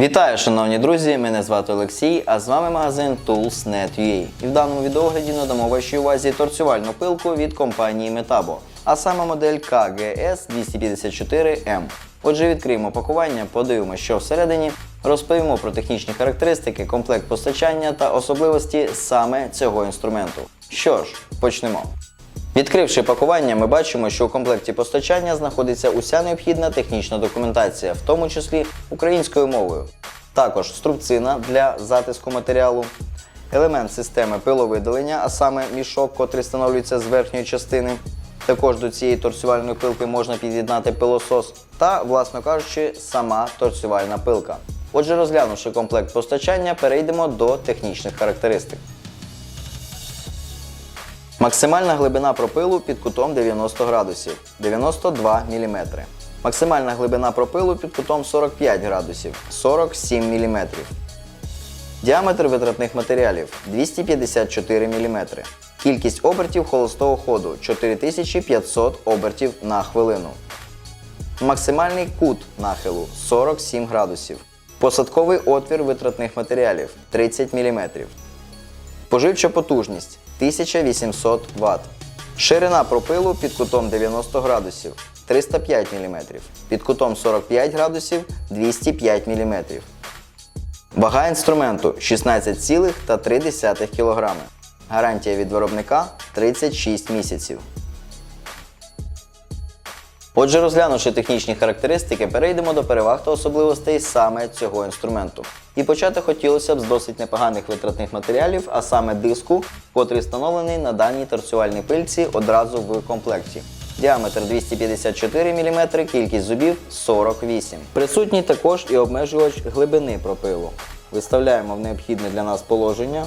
Вітаю, шановні друзі! Мене звати Олексій, а з вами магазин Tools.net.ua. І в даному відеогляді надамо вашій увазі торцювальну пилку від компанії Metabo, а саме модель KGS 254M. Отже, відкриємо пакування, подивимося, що всередині, розповімо про технічні характеристики, комплект постачання та особливості саме цього інструменту. Що ж, почнемо. Відкривши пакування, ми бачимо, що у комплекті постачання знаходиться уся необхідна технічна документація, в тому числі українською мовою. Також струбцина для затиску матеріалу, елемент системи пиловидалення, а саме мішок, котрий встановлюється з верхньої частини. Також до цієї торцювальної пилки можна під'єднати пилосос та, власно кажучи, сама торцювальна пилка. Отже, розглянувши комплект постачання, перейдемо до технічних характеристик. Максимальна глибина пропилу під кутом 90 градусів 92 мм. Максимальна глибина пропилу під кутом 45 градусів 47 мм. Діаметр витратних матеріалів 254 мм. Кількість обертів холостого ходу 4500 обертів на хвилину. Максимальний кут нахилу 47 градусів. Посадковий отвір витратних матеріалів 30 мм. Споживча потужність 1800 Вт. Ширина пропилу під кутом 90 градусів 305 мм. Під кутом 45 градусів 205 мм. Вага інструменту 16,3 кг. Гарантія від виробника 36 місяців. Отже, розглянувши технічні характеристики, перейдемо до переваг та особливостей саме цього інструменту. І почати хотілося б з досить непоганих витратних матеріалів, а саме диску, котрий встановлений на даній торцювальній пильці одразу в комплекті. Діаметр 254 мм, кількість зубів 48. Присутній також і обмежувач глибини пропилу. Виставляємо в необхідне для нас положення.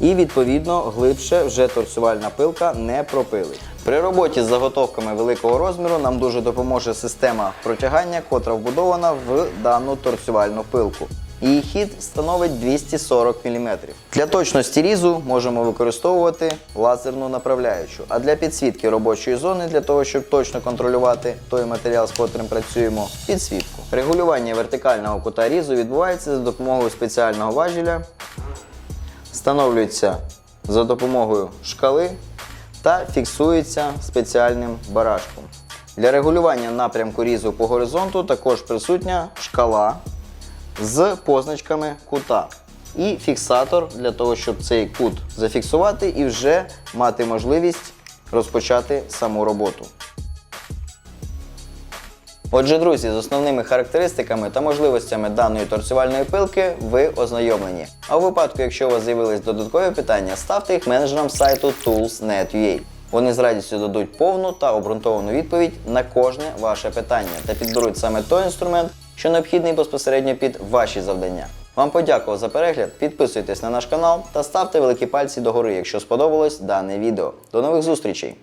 І відповідно глибше вже торцювальна пилка не пропилить. При роботі з заготовками великого розміру нам дуже допоможе система протягання, котра вбудована в дану торцювальну пилку. Її хід становить 240 мм. Для точності різу можемо використовувати лазерну направляючу, а для підсвітки робочої зони, для того, щоб точно контролювати той матеріал, з котрим працюємо, підсвітку. Регулювання вертикального кута різу відбувається за допомогою спеціального важеля встановлюється за допомогою шкали та фіксується спеціальним барашком. Для регулювання напрямку різу по горизонту також присутня шкала з позначками кута і фіксатор для того, щоб цей кут зафіксувати і вже мати можливість розпочати саму роботу. Отже, друзі, з основними характеристиками та можливостями даної торцювальної пилки ви ознайомлені. А у випадку, якщо у вас з'явились додаткові питання, ставте їх менеджерам сайту Tools.net.ua. Вони з радістю дадуть повну та обґрунтовану відповідь на кожне ваше питання та підберуть саме той інструмент, що необхідний безпосередньо під ваші завдання. Вам подякував за перегляд, підписуйтесь на наш канал та ставте великі пальці догори, якщо сподобалось дане відео. До нових зустрічей!